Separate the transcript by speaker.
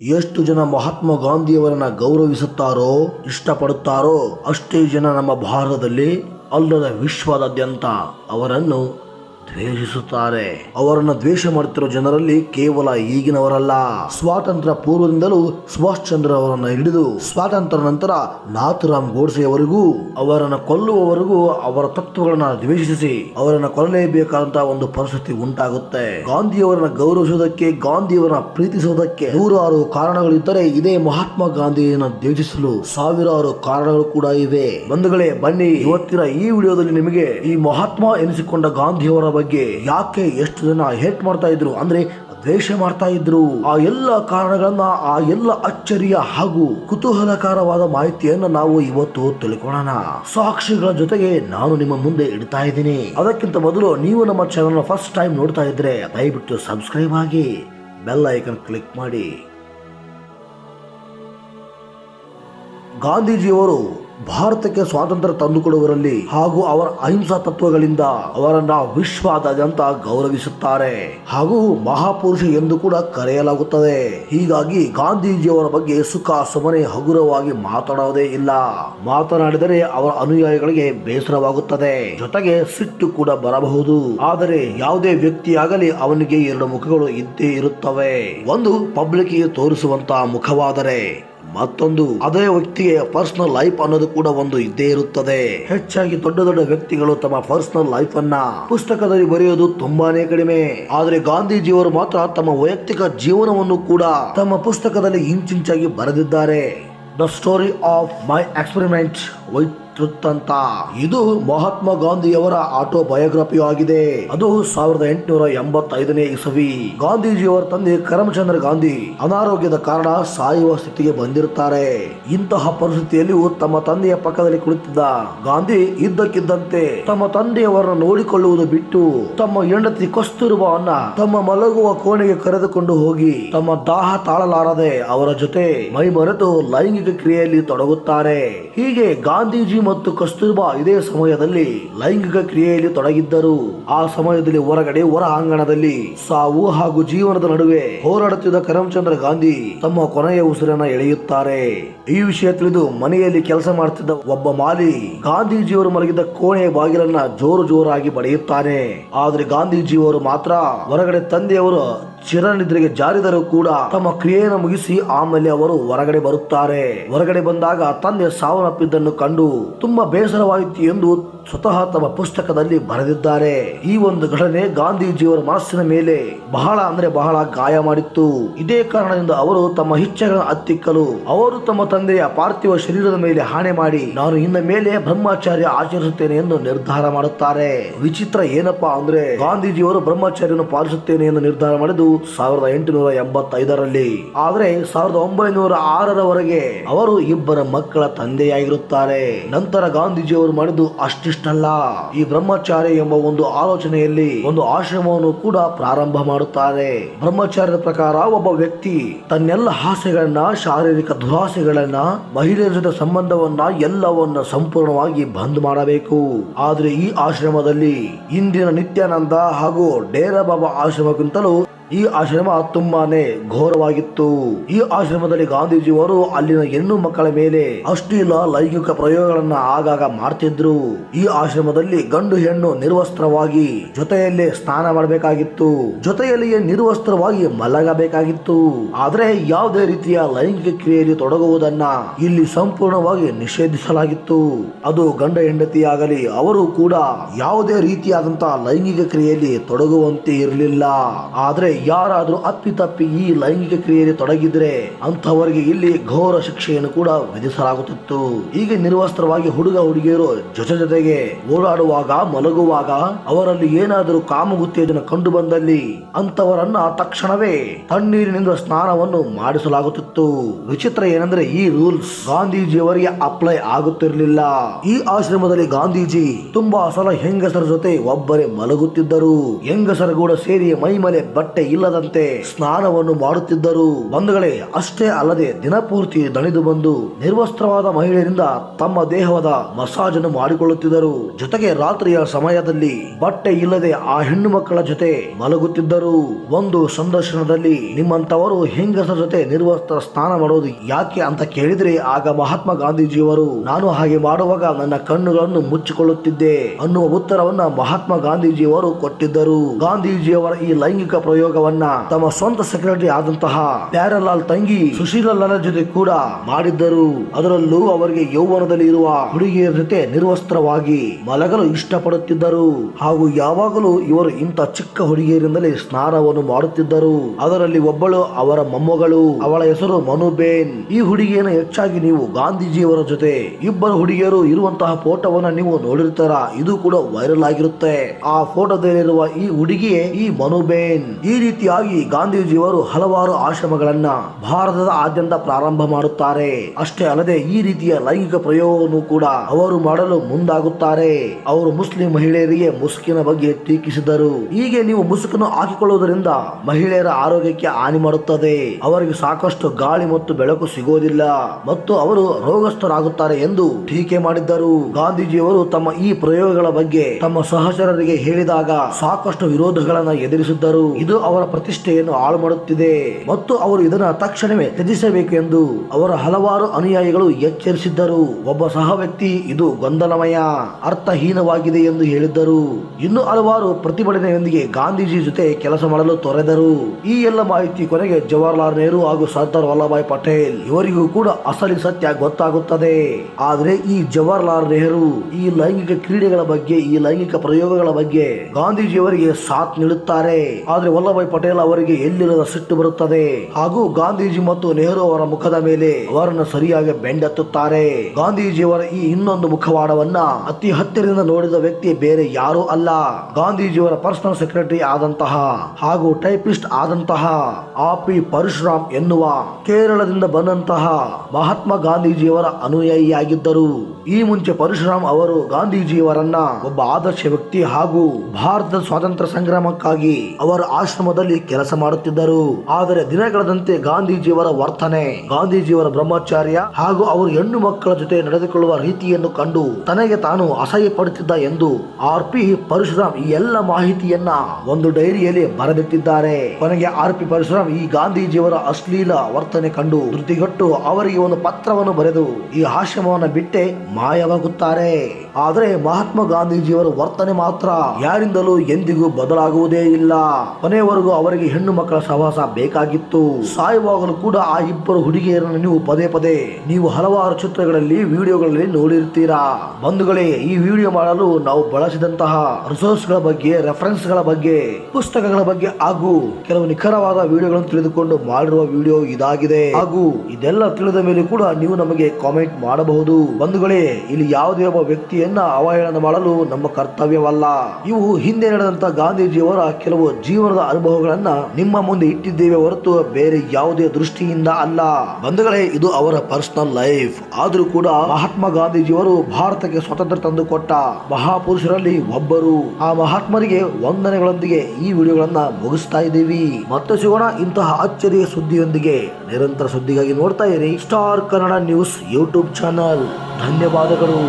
Speaker 1: ಎಷ್ಟು ಜನ ಮಹಾತ್ಮ ಗಾಂಧಿಯವರನ್ನ ಗೌರವಿಸುತ್ತಾರೋ ಇಷ್ಟಪಡುತ್ತಾರೋ ಅಷ್ಟೇ ಜನ ನಮ್ಮ ಭಾರತದಲ್ಲಿ ಅಲ್ಲದ ವಿಶ್ವದಾದ್ಯಂತ ಅವರನ್ನು ದ್ವೇಷಿಸುತ್ತಾರೆ. ಅವರನ್ನ ದ್ವೇಷ ಮಾಡುತ್ತಿರುವ ಜನರಲ್ಲಿ ಕೇವಲ ಈಗಿನವರಲ್ಲ. ಸ್ವಾತಂತ್ರ್ಯ ಪೂರ್ವದಿಂದಲೂ ಸುಭಾಷ್ ಚಂದ್ರ ಅವರನ್ನು ಹಿಡಿದು ಸ್ವಾತಂತ್ರ್ಯ ನಂತರ ನಾಥುರಾಮ್ ಗೋಡ್ಸೆಯವರೆಗೂ, ಅವರನ್ನ ಕೊಲ್ಲುವವರೆಗೂ ಅವರ ತತ್ವಗಳನ್ನ ದ್ವೇಷಿಸಿ, ಅವರನ್ನು ಕೊಲ್ಲಲೇಬೇಕಾದಂತಹ ಒಂದು ಪರಿಸ್ಥಿತಿ ಉಂಟಾಗುತ್ತೆ. ಗಾಂಧಿಯವರನ್ನ ಗೌರವಿಸುವುದಕ್ಕೆ, ಗಾಂಧಿಯವರನ್ನ ಪ್ರೀತಿಸುವುದಕ್ಕೆ ನೂರಾರು ಕಾರಣಗಳಿದ್ದರೆ ಇದೇ ಮಹಾತ್ಮ ಗಾಂಧಿಯನ್ನು ದ್ವೇಷಿಸಲು ಸಾವಿರಾರು ಕಾರಣಗಳು ಕೂಡ ಇವೆ. ಬಂಧುಗಳೇ, ಬನ್ನಿ, ಇವತ್ತಿನ ಈ ವಿಡಿಯೋದಲ್ಲಿ ನಿಮಗೆ ಈ ಮಹಾತ್ಮ ಎನಿಸಿಕೊಂಡ ಗಾಂಧಿಯವರ ಬಗ್ಗೆ ಯಾಕೆ ಎಷ್ಟು ಜನ ಹೇಟ್ ಮಾಡ್ತಾ ಇದ್ರು? ಅಂದ್ರೆ ದ್ವೇಷ ಮಾಡ್ತಾ ಇದ್ರು. ಆ ಎಲ್ಲ ಕಾರಣಗಳನ್ನ, ಆ ಎಲ್ಲ ಅಚ್ಚರಿಯ ಹಾಗೂ ಕುತೂಹಲಕಾರವಾದ ಮಾಹಿತಿಯನ್ನ ನಾವು ಇವತ್ತು ತಿಳ್ಕೊಳ್ಳೋಣ. ಸಾಕ್ಷಿಗಳ ಜೊತೆಗೆ ನಾನು ನಿಮ್ಮ ಮುಂದೆ ಇಡ್ತಾ ಇದ್ದೀನಿ. ಅದಕ್ಕಿಂತ ಮೊದಲು ನೀವು ನಮ್ಮ ಚಾನಲ್ ಫಸ್ಟ್ ಟೈಮ್ ನೋಡ್ತಾ ಇದ್ರೆ ದಯವಿಟ್ಟು ಸಬ್ಸ್ಕ್ರೈಬ್ ಆಗಿ ಬೆಲ್ ಐಕನ್ ಕ್ಲಿಕ್ ಮಾಡಿ. ಗಾಂಧೀಜಿಯವರು ಭಾರತಕ್ಕೆ ಸ್ವಾತಂತ್ರ್ಯ ತಂದುಕೊಡುವರಲ್ಲಿ ಹಾಗೂ ಅವರ ಅಹಿಂಸಾ ತತ್ವಗಳಿಂದ ಅವರನ್ನ ವಿಶ್ವಾದ್ಯಂತ ಗೌರವಿಸುತ್ತಾರೆ. ಹಾಗೂ ಮಹಾಪುರುಷ ಎಂದು ಕೂಡ ಕರೆಯಲಾಗುತ್ತದೆ. ಹೀಗಾಗಿ ಗಾಂಧೀಜಿಯವರ ಬಗ್ಗೆ ಸುಖ, ಸುಮನೆ, ಹಗುರವಾಗಿ ಮಾತನಾಡೋದೇ ಇಲ್ಲ. ಮಾತನಾಡಿದರೆ ಅವರ ಅನುಯಾಯಿಗಳಿಗೆ ಬೇಸರವಾಗುತ್ತದೆ. ಜೊತೆಗೆ ಸಿಟ್ಟು ಕೂಡ ಬರಬಹುದು. ಆದರೆ ಯಾವುದೇ ವ್ಯಕ್ತಿಯಾಗಲಿ ಅವನಿಗೆ ಎರಡು ಮುಖಗಳು ಇದ್ದೇ ಇರುತ್ತವೆ. ಒಂದು ಪಬ್ಲಿಕ್ಗೆ ತೋರಿಸುವಂತಹ ಮುಖವಾದರೆ. ಮತ್ತೊಂದು, ಅದೇ ವ್ಯಕ್ತಿಗೆ ಪರ್ಸನಲ್ ಲೈಫ್ ಅನ್ನೋದು ಕೂಡ ಒಂದು ಇದ್ದೇ ಇರುತ್ತದೆ. ಹೆಚ್ಚಾಗಿ ದೊಡ್ಡ ದೊಡ್ಡ ವ್ಯಕ್ತಿಗಳು ತಮ್ಮ ಪರ್ಸನಲ್ ಲೈಫ್ ಅನ್ನ ಪುಸ್ತಕದಲ್ಲಿ ಬರೆಯೋದು ತುಂಬಾನೇ ಕಡಿಮೆ. ಆದ್ರೆ ಗಾಂಧೀಜಿಯವರು ಮಾತ್ರ ತಮ್ಮ ವೈಯಕ್ತಿಕ ಜೀವನವನ್ನು ಕೂಡ ತಮ್ಮ ಪುಸ್ತಕದಲ್ಲಿ ಇಂಚಿಂಚಾಗಿ ಬರೆದಿದ್ದಾರೆ. The story of my experiment white ಅಂತ ಇದು ಮಹಾತ್ಮ ಗಾಂಧಿಯವರ ಆಟೋ ಬಯೋಗ್ರಫಿ ಆಗಿದೆ ಅದು ಸಾವಿರದ ಎಂಟುನೂರ ಎಂಬತ್ತೈದನೇ ಇಸವಿ. ಗಾಂಧೀಜಿಯವರ ತಂದೆ ಕರಮಚಂದ್ರ ಗಾಂಧಿ ಅನಾರೋಗ್ಯದ ಕಾರಣ ಸಾಯುವ ಸ್ಥಿತಿಗೆ ಬಂದಿರುತ್ತಾರೆ. ಇಂತಹ ಪರಿಸ್ಥಿತಿಯಲ್ಲಿಯೂ ತಮ್ಮ ತಂದೆಯ ಪಕ್ಕದಲ್ಲಿ ಕುಳಿತಿದ್ದ ಗಾಂಧಿ ಇದ್ದಕ್ಕಿದ್ದಂತೆ ತಮ್ಮ ತಂದೆಯವರನ್ನು ನೋಡಿಕೊಳ್ಳುವುದು ಬಿಟ್ಟು ತಮ್ಮ ಹೆಂಡತಿ ಕಸ್ತೂರ್ಬಾವನ್ನ ತಮ್ಮ ಮಲಗುವ ಕೋಣೆಗೆ ಕರೆದುಕೊಂಡು ಹೋಗಿ ತಮ್ಮ ದಾಹ ತಾಳಲಾರದೆ ಅವರ ಜೊತೆ ಮೈ ಲೈಂಗಿಕ ಕ್ರಿಯೆಯಲ್ಲಿ ತೊಡಗುತ್ತಾರೆ. ಹೀಗೆ ಗಾಂಧೀಜಿ ಮತ್ತು ಕಸ್ತೂರ್ಬಾ ಇದೇ ಸಮಯದಲ್ಲಿ ಲೈಂಗಿಕ ಕ್ರಿಯೆಯಲ್ಲಿ ತೊಡಗಿದ್ದರು. ಆ ಸಮಯದಲ್ಲಿ ಹೊರಗಡೆ ಹೊರ ಆಂಗಣದಲ್ಲಿ ಸಾವು ಹಾಗೂ ಜೀವನದ ನಡುವೆ ಹೋರಾಡುತ್ತಿದ್ದ ಕರಮಚಂದ್ರ ಗಾಂಧಿ ತಮ್ಮ ಕೊನೆಯ ಉಸಿರನ್ನ ಎಳೆಯುತ್ತಾರೆ. ಈ ವಿಷಯ ತಿಳಿದು ಮನೆಯಲ್ಲಿ ಕೆಲಸ ಮಾಡುತ್ತಿದ್ದ ಒಬ್ಬ ಮಾಲಿ ಗಾಂಧೀಜಿಯವರು ಮಲಗಿದ್ದ ಕೋಣೆಯ ಬಾಗಿಲನ್ನ ಜೋರು ಜೋರಾಗಿ ಬಡಿಯುತ್ತಾನೆ ಆದ್ರೆ ಗಾಂಧೀಜಿಯವರು ಮಾತ್ರ ಹೊರಗಡೆ ತಂದೆಯವರು ಚಿರನಿದ್ರೆಗೆ ಜಾರಿದರೂ ಕೂಡ ತಮ್ಮ ಕ್ರಿಯೆಯನ್ನು ಮುಗಿಸಿ ಆಮೇಲೆ ಅವರು ಹೊರಗಡೆ ಬರುತ್ತಾರೆ. ಹೊರಗಡೆ ಬಂದಾಗ ತಂದೆ ಸಾವನ್ನಪ್ಪಿದ್ದನ್ನು ಕಂಡು, ತುಂಬಾ ಬೇಸರವಾಯಿತು ಎಂದು ಸ್ವತಃ ತಮ್ಮ ಪುಸ್ತಕದಲ್ಲಿ ಬರೆದಿದ್ದಾರೆ. ಈ ಒಂದು ಘಟನೆ ಗಾಂಧೀಜಿಯವರ ಮನಸ್ಸಿನ ಮೇಲೆ ಬಹಳ ಅಂದ್ರೆ ಬಹಳ ಗಾಯ ಮಾಡಿತ್ತು. ಇದೇ ಕಾರಣದಿಂದ ಅವರು ತಮ್ಮ ಇಚ್ಛೆಗಳನ್ನು ಹತ್ತಿಕ್ಕಲು ಅವರು ತಮ್ಮ ತಂದೆಯ ಪಾರ್ಥಿವ ಶರೀರದ ಮೇಲೆ ಹಾಣೆ ಮಾಡಿ, ನಾನು ಇನ್ನ ಮೇಲೆ ಬ್ರಹ್ಮಚಾರ್ಯ ಆಚರಿಸುತ್ತೇನೆ ಎಂದು ನಿರ್ಧಾರ ಮಾಡುತ್ತಾರೆ. ವಿಚಿತ್ರ ಏನಪ್ಪಾ ಅಂದ್ರೆ ಗಾಂಧೀಜಿಯವರು ಬ್ರಹ್ಮಚಾರ್ಯವನ್ನು ಪಾಲಿಸುತ್ತೇನೆ ಎಂದು ನಿರ್ಧಾರ ಮಾಡಿದ್ದು ಸಾವಿರದ ಎಂಟುನೂರ ಎಂಬತ್ತೈದರಲ್ಲಿ. ಆದ್ರೆ ಸಾವಿರದ ಒಂಬೈನೂರ ಆರರವರೆಗೆ ಅವರು ಇಬ್ಬರ ಮಕ್ಕಳ ತಂದೆಯಾಗಿರುತ್ತಾರೆ. ನಂತರ ಗಾಂಧೀಜಿಯವರು ಮಾಡಿದ್ದು ಅಷ್ಟಿಷ್ಟಲ್ಲ ಈ ಬ್ರಹ್ಮಚಾರಿ ಎಂಬ ಒಂದು ಆಲೋಚನೆಯಲ್ಲಿ ಒಂದು ಆಶ್ರಮವನ್ನು ಕೂಡ ಪ್ರಾರಂಭ ಮಾಡುತ್ತಾರೆ. ಬ್ರಹ್ಮಚಾರ್ಯದ ಪ್ರಕಾರ ಒಬ್ಬ ವ್ಯಕ್ತಿ ತನ್ನೆಲ್ಲ ಆಸೆಗಳನ್ನ ಶಾರೀರಿಕ ದುರಾಸೆಗಳನ್ನ, ಮಹಿಳೆಯರ ಜೊತೆ ಸಂಬಂಧವನ್ನ ಎಲ್ಲವನ್ನ ಸಂಪೂರ್ಣವಾಗಿ ಬಂದ್ ಮಾಡಬೇಕು. ಆದ್ರೆ ಈ ಆಶ್ರಮದಲ್ಲಿ ಇಂದಿನ ನಿತ್ಯಾನಂದ ಹಾಗೂ ಡೇರಾ ಬಾಬಾ ಆಶ್ರಮಕ್ಕಿಂತಲೂ ಈ ಆಶ್ರಮ ತುಂಬಾನೇ ಘೋರವಾಗಿತ್ತು. ಈ ಆಶ್ರಮದಲ್ಲಿ ಗಾಂಧೀಜಿಯವರು ಅಲ್ಲಿನ ಹೆಣ್ಣು ಮಕ್ಕಳ ಮೇಲೆ ಅಶ್ಲೀಲ ಲೈಂಗಿಕ ಪ್ರಯೋಗಗಳನ್ನ ಆಗಾಗ ಮಾಡ್ತಿದ್ರು. ಈ ಆಶ್ರಮದಲ್ಲಿ ಗಂಡು ಹೆಣ್ಣು ನಿರ್ವಸ್ತ್ರವಾಗಿ ಜೊತೆಯಲ್ಲೇ ಸ್ನಾನ ಮಾಡಬೇಕಾಗಿತ್ತು. ಜೊತೆಯಲ್ಲಿಯೇ ನಿರ್ವಸ್ತ್ರವಾಗಿ ಮಲಗಬೇಕಾಗಿತ್ತು. ಆದರೆ ಯಾವುದೇ ರೀತಿಯ ಲೈಂಗಿಕ ಕ್ರಿಯೆಯಲ್ಲಿ ತೊಡಗುವುದನ್ನ ಇಲ್ಲಿ ಸಂಪೂರ್ಣವಾಗಿ ನಿಷೇಧಿಸಲಾಗಿತ್ತು. ಅದು ಗಂಡ ಹೆಂಡತಿಯಾಗಲಿ ಅವರು ಕೂಡ ಯಾವುದೇ ರೀತಿಯಾದಂತಹ ಲೈಂಗಿಕ ಕ್ರಿಯೆಯಲ್ಲಿ ತೊಡಗುವಂತೆ ಇರಲಿಲ್ಲ. ಆದ್ರೆ ಯಾರಾದ್ರೂ ಅಪ್ಪಿತಪ್ಪಿ ಈ ಲೈಂಗಿಕ ಕ್ರಿಯೆಯಲ್ಲಿ ತೊಡಗಿದ್ರೆ ಅಂಥವರಿಗೆ ಇಲ್ಲಿ ಘೋರ ಶಿಕ್ಷೆಯನ್ನು ಕೂಡ ವಿಧಿಸಲಾಗುತ್ತಿತ್ತು. ಹೀಗೆ ನಿರ್ವಸ್ತ್ರವಾಗಿ ಹುಡುಗ ಹುಡುಗಿಯರು ಜೊತೆ ಜೊತೆಗೆ ಓಡಾಡುವಾಗ, ಮಲಗುವಾಗ ಅವರಲ್ಲಿ ಏನಾದರೂ ಕಾಮಗುತ್ತೇಜನ ಕಂಡು ಬಂದಲ್ಲಿ ಅಂತವರನ್ನ ತಕ್ಷಣವೇ ತಣ್ಣೀರಿನಿಂದ ಸ್ನಾನವನ್ನು ಮಾಡಿಸಲಾಗುತ್ತಿತ್ತು. ವಿಚಿತ್ರ ಏನಂದ್ರೆ ಈ ರೂಲ್ಸ್ ಗಾಂಧೀಜಿಯವರಿಗೆ ಅಪ್ಲೈ ಆಗುತ್ತಿರಲಿಲ್ಲ. ಈ ಆಶ್ರಮದಲ್ಲಿ ಗಾಂಧೀಜಿ ತುಂಬಾ ಸಲ ಹೆಂಗಸರ ಜೊತೆ ಒಬ್ಬರೇ ಮಲಗುತ್ತಿದ್ದರು. ಹೆಂಗಸರ ಕೂಡ ಸೇರಿ ಮೈಮಲೆ ಬಟ್ಟೆ ಇಲ್ಲದಂತೆ ಸ್ನಾನವನ್ನು ಮಾಡುತ್ತಿದ್ದರು. ಬಂಧುಗಳೇ, ಅಷ್ಟೇ ಅಲ್ಲದೆ ದಿನಪೂರ್ತಿ ದಣಿದು ಬಂದು ನಿರ್ವಸ್ತ್ರವಾದ ಮಹಿಳೆಯರಿಂದ ತಮ್ಮ ದೇಹದ ಮಸಾಜ್ ಅನ್ನು ಮಾಡಿಕೊಳ್ಳುತ್ತಿದ್ದರು. ಜೊತೆಗೆ ರಾತ್ರಿಯ ಸಮಯದಲ್ಲಿ ಬಟ್ಟೆ ಇಲ್ಲದೆ ಆ ಹೆಣ್ಣು ಮಕ್ಕಳ ಜೊತೆ ಮಲಗುತ್ತಿದ್ದರು. ಒಂದು ಸಂದರ್ಶನದಲ್ಲಿ ನಿಮ್ಮಂತವರು ಹೆಂಗಸರ ಜೊತೆ ನಿರ್ವಸ್ತ್ರ ಸ್ನಾನ ಮಾಡೋದು ಯಾಕೆ ಅಂತ ಕೇಳಿದ್ರೆ ಆಗ ಮಹಾತ್ಮ ಗಾಂಧೀಜಿಯವರು, ನಾನು ಹಾಗೆ ಮಾಡುವಾಗ ನನ್ನ ಕಣ್ಣುಗಳನ್ನು ಮುಚ್ಚಿಕೊಳ್ಳುತ್ತಿದ್ದೆ ಅನ್ನುವ ಉತ್ತರವನ್ನ ಮಹಾತ್ಮ ಗಾಂಧೀಜಿಯವರು ಕೊಟ್ಟಿದ್ದರು. ಗಾಂಧೀಜಿಯವರ ಈ ಲೈಂಗಿಕ ಪ್ರಯೋಗವನ್ನ ತಮ್ಮ ಸ್ವಂತ ಸೆಕ್ರೆಟರಿ ಆದಂತಹ ಪ್ಯಾರಲಾಲ್ ತಂಗಿ ಸುಶೀಲಲ್ಲನ ಜೊತೆ ಕೂಡ ಮಾಡಿದ್ದರು. ಅದರಲ್ಲೂ ಅವರಿಗೆ ಯೌವನದಲ್ಲಿ ಇರುವ ಹುಡುಗಿಯರ ಜೊತೆ ನಿರ್ವಸ್ತ್ರವಾಗಿ ಮಲಗಲು ಇಷ್ಟಪಡುತ್ತಿದ್ದರು. ಹಾಗೂ ಯಾವಾಗಲೂ ಇವರು ಇಂಥ ಚಿಕ್ಕ ಹುಡುಗಿಯರಿಂದಲೇ ಸ್ನಾನವನ್ನು ಮಾಡುತ್ತಿದ್ದರು. ಅದರಲ್ಲಿ ಒಬ್ಬಳು ಅವರ ಮೊಮ್ಮಗಳು, ಅವಳ ಹೆಸರು ಮನುಬೇನ್. ಈ ಹುಡುಗಿಯನ್ನು ಹೆಚ್ಚಾಗಿ ನೀವು ಗಾಂಧೀಜಿಯವರ ಜೊತೆ, ಇಬ್ಬರು ಹುಡುಗಿಯರು ಇರುವಂತಹ ಫೋಟೋವನ್ನ ನೀವು ನೋಡಿರ್ತಾರ? ಇದು ಕೂಡ ವೈರಲ್ ಆಗಿರುತ್ತೆ. ಆ ಫೋಟೋದಲ್ಲಿರುವ ಈ ಹುಡುಗಿಯೇ ಈ ಮನುಬೇನ್. ಈ ರೀತಿಯಾಗಿ ಗಾಂಧೀಜಿಯವರು ಹಲವಾರು ಆಶ್ರಮಗಳನ್ನ ಭಾರತದ ಆದ್ಯಂತ ಪ್ರಾರಂಭ ಮಾಡುತ್ತಾರೆ. ಅಷ್ಟೇ ಅಲ್ಲದೆ ಈ ರೀತಿಯ ಲೈಂಗಿಕ ಪ್ರಯೋಗವನ್ನು ಕೂಡ ಅವರು ಮಾಡಲು ಮುಂದಾಗುತ್ತಾರೆ. ಅವರು ಮುಸ್ಲಿಂ ಮಹಿಳೆಯರಿಗೆ ಮುಸುಕಿನ ಬಗ್ಗೆ ಟೀಕಿಸಿದರು. ಹೀಗೆ ನೀವು ಮುಸುಕನ್ನು ಹಾಕಿಕೊಳ್ಳುವುದರಿಂದ ಮಹಿಳೆಯರ ಆರೋಗ್ಯಕ್ಕೆ ಹಾನಿ ಮಾಡುತ್ತದೆ. ಅವರಿಗೆ ಸಾಕಷ್ಟು ಗಾಳಿ ಮತ್ತು ಬೆಳಕು ಸಿಗೋದಿಲ್ಲ ಮತ್ತು ಅವರು ರೋಗಸ್ಥರಾಗುತ್ತಾರೆ ಎಂದು ಟೀಕೆ ಮಾಡಿದ್ದರು. ಗಾಂಧೀಜಿಯವರು ತಮ್ಮ ಈ ಪ್ರಯೋಗಗಳ ಬಗ್ಗೆ ತಮ್ಮ ಸಹಚರರಿಗೆ ಹೇಳಿದಾಗ ಸಾಕಷ್ಟು ವಿರೋಧಗಳನ್ನು ಎದುರಿಸಿದ್ದರು. ಇದು ಅವರ ಪ್ರತಿಷ್ಠೆಯನ್ನು ಹಾಳು ಮಾಡುತ್ತಿದೆ ಮತ್ತು ಅವರು ಇದನ್ನು ತಕ್ಷಣವೇ ತ್ಯಜಿಸಬೇಕು ಎಂದು ಅವರ ಹಲವಾರು ಅನುಯಾಯಿಗಳು ಎಚ್ಚರಿಸಿದ್ದರು. ಒಬ್ಬ ಸಹ ವ್ಯಕ್ತಿ, ಇದು ಗೊಂದಲಮಯ, ಅರ್ಥಹೀನವಾಗಿದೆ ಎಂದು ಹೇಳಿದ್ದರು. ಇನ್ನು ಹಲವಾರು ಪ್ರತಿಭಟನೆಯೊಂದಿಗೆ ಗಾಂಧೀಜಿ ಜೊತೆ ಕೆಲಸ ಮಾಡಲು ತೊರೆದರು. ಈ ಎಲ್ಲ ಮಾಹಿತಿ ಕೊನೆಗೆ ಜವಾಹರ್ಲಾಲ್ ನೆಹರು ಹಾಗೂ ಸರ್ದಾರ್ ವಲ್ಲಭಾಯ್ ಪಟೇಲ್. ಇವರಿಗೂ ಕೂಡ ಅಸಲಿ ಸತ್ಯ ಗೊತ್ತಾಗುತ್ತದೆ. ಆದರೆ ಈ ಜವಾಹರ್ಲಾಲ್ ನೆಹರು, ಈ ಲೈಂಗಿಕ ಕ್ರೀಡೆಗಳ ಬಗ್ಗೆ, ಈ ಲೈಂಗಿಕ ಪ್ರಯೋಗಗಳ ಬಗ್ಗೆ ಗಾಂಧೀಜಿಯವರಿಗೆ ಸಾಥ್ ನೀಡುತ್ತಾರೆ. ಆದ್ರೆ ವಲ್ಲಭಾಯ್ ಪಟೇಲ್ ಅವರಿಗೆ ಎಲ್ಲಿರದ ಸಿಟ್ಟು ಬರುತ್ತದೆ? ಹಾಗೂ ಗಾಂಧೀಜಿ ಮತ್ತು ನೆಹರು ಅವರ ಮುಖದ ಮೇಲೆ ಅವರನ್ನು ಸರಿಯಾಗಿ ಬೆಂಡೆತ್ತುತ್ತಾರೆ. ಗಾಂಧೀಜಿಯವರ ಈ ಇನ್ನೊಂದು ಮುಖವಾಡವನ್ನ ಅತಿ ಹತ್ತಿರದಿಂದ ನೋಡಿದ ವ್ಯಕ್ತಿ ಬೇರೆ ಯಾರೂ ಅಲ್ಲ. ಗಾಂಧೀಜಿಯವರ ಪರ್ಸನಲ್ ಸೆಕ್ರೆಟರಿ ಆದಂತಹ ಹಾಗೂ ಟೈಪಿಸ್ಟ್ ಆದಂತಹ ಆಪಿ ಪಿ ಪರಶುರಾಮ್ ಎನ್ನುವ ಕೇರಳದಿಂದ ಬಂದಂತಹ ಮಹಾತ್ಮ ಗಾಂಧೀಜಿಯವರ ಅನುಯಾಯಿಯಾಗಿದ್ದರು. ಈ ಮುಂಚೆ ಪರಶುರಾಮ್ ಅವರು ಗಾಂಧೀಜಿಯವರನ್ನ ಒಬ್ಬ ಆದರ್ಶ ವ್ಯಕ್ತಿ ಹಾಗೂ ಭಾರತದ ಸ್ವಾತಂತ್ರ್ಯ ಸಂಗ್ರಾಮಕ್ಕಾಗಿ ಅವರ ಆಶ್ರಮದಲ್ಲಿ ಕೆಲಸ ಮಾಡುತ್ತಿದ್ದರು. ಆದರೆ ದಿನಗಳದಂತೆ ಗಾಂಧೀಜಿಯವರ ವರ್ತನೆ, ಗಾಂಧೀಜಿಯವರ ಬ್ರಹ್ಮಚಾರ್ಯ ಹಾಗೂ ಅವರು ಹೆಣ್ಣು ಮಕ್ಕಳ ಜೊತೆ ನಡೆದುಕೊಳ್ಳುವ ರೀತಿಯನ್ನು ಕಂಡು ತನಗೆ ತಾನು ಅಸಹ್ಯ ಪಡುತ್ತಿದ್ದ ಎಂದು ಆರ್ ಪಿ ಪರಶುರಾಮ್ ಈ ಎಲ್ಲ ಮಾಹಿತಿಯನ್ನ ಒಂದು ಡೈರಿಯಲ್ಲಿ ಬರೆದಿಟ್ಟಿದ್ದಾರೆ. ಕೊನೆಗೆ ಆರ್ ಪಿ ಪರಶುರಾಮ್ ಈ ಗಾಂಧೀಜಿಯವರ ಅಶ್ಲೀಲ ವರ್ತನೆ ಕಂಡು ಧೃತಿಗಟ್ಟು ಅವರಿಗೆ ಒಂದು ಪತ್ರವನ್ನು ಬರೆದು ಈ ಆಶ್ರಮವನ್ನು ಬಿಟ್ಟೆ ಮಾಯವಾಗುತ್ತಾರೆ. ಆದರೆ ಮಹಾತ್ಮ ಗಾಂಧೀಜಿಯವರ ವರ್ತನೆ ಮಾತ್ರ ಯಾರಿಂದಲೂ ಎಂದಿಗೂ ಬದಲಾಗುವುದೇ ಇಲ್ಲ. ಕೊನೆಯವರೆಗೂ ಅವರಿಗೆ ಹೆಣ್ಣು ಮಕ್ಕಳ ಸಹವಾಸ ಬೇಕಾಗಿತ್ತು. ಸಾಯುವಾಗಲೂ ಕೂಡ ಆ ಇಬ್ಬರು ಹುಡುಗಿಯರನ್ನು ನೀವು ಪದೇ ಪದೇ, ನೀವು ಹಲವಾರು ಚಿತ್ರಗಳಲ್ಲಿ, ವಿಡಿಯೋಗಳಲ್ಲಿ ನೋಡಿರ್ತೀರಾ ಬಂಧುಗಳೇ, ಈ ವಿಡಿಯೋ ಮಾಡಲು ನಾವು ಬಳಸಿದಂತಹ ರಿಸೋರ್ಸ್ಗಳ ಬಗ್ಗೆ ರೆಫರೆನ್ಸ್ಗಳ ಬಗ್ಗೆ, ಪುಸ್ತಕಗಳ ಬಗ್ಗೆ ಹಾಗೂ ಕೆಲವು ನಿಖರವಾದ ವಿಡಿಯೋಗಳನ್ನು ತಿಳಿದುಕೊಂಡು ಮಾಡಿರುವ ವಿಡಿಯೋ ಇದಾಗಿದೆ. ಹಾಗೂ ಇದೆಲ್ಲ ತಿಳಿದ ಮೇಲೆ ಕೂಡ ನೀವು ನಮಗೆ ಕಾಮೆಂಟ್ ಮಾಡಬಹುದು. ಬಂಧುಗಳೇ, ಇಲ್ಲಿ ಯಾವುದೇ ಒಬ್ಬ ವ್ಯಕ್ತಿಯನ್ನ ಅವಹೇಳನ ಮಾಡಲು ನಮ್ಮ ಕರ್ತವ್ಯವಲ್ಲ. ಇವು ಹಿಂದೆ ನಡೆದಂತ ಗಾಂಧೀಜಿಯವರ ಕೆಲವು ಜೀವನದ ಅನುಭವಗಳನ್ನ ನಿಮ್ಮ ಮುಂದೆ ಇಟ್ಟಿದ್ದೇವೆ ಹೊರತು ಬೇರೆ ಯಾವುದೇ ದೃಷ್ಟಿಯಿಂದ ಅಲ್ಲ. ಬಂಧುಗಳೇ, ಇದು ಅವರ ಪರ್ಸನಲ್ ಲೈಫ್ ಆದರೂ ಕೂಡ ಮಹಾತ್ಮ ಗಾಂಧೀಜಿಯವರು ಭಾರತಕ್ಕೆ ಸ್ವಾತಂತ್ರ್ಯ ತಂದುಕೊಟ್ಟ ಮಹಾಪುರುಷರಲ್ಲಿ ಒಬ್ಬರು. ಆ ಮಹಾತ್ಮರಿಗೆ ವಂದನೆಗಳೊಂದಿಗೆ ಈ ವಿಡಿಯೋಗಳನ್ನ ಮುಗಿಸ್ತಾ ಇದ್ದೀವಿ. ಮತ್ತೆ ಸಿಗೋಣ ಇಂತಹ ಅಚ್ಚರಿಯ ಸುದ್ದಿಯೊಂದಿಗೆ. ನಿರಂತರ ಸುದ್ದಿಗಾಗಿ ನೋಡ್ತಾ ಇರಿ star Kannada news YouTube channel. ಧನ್ಯವಾದಗಳು.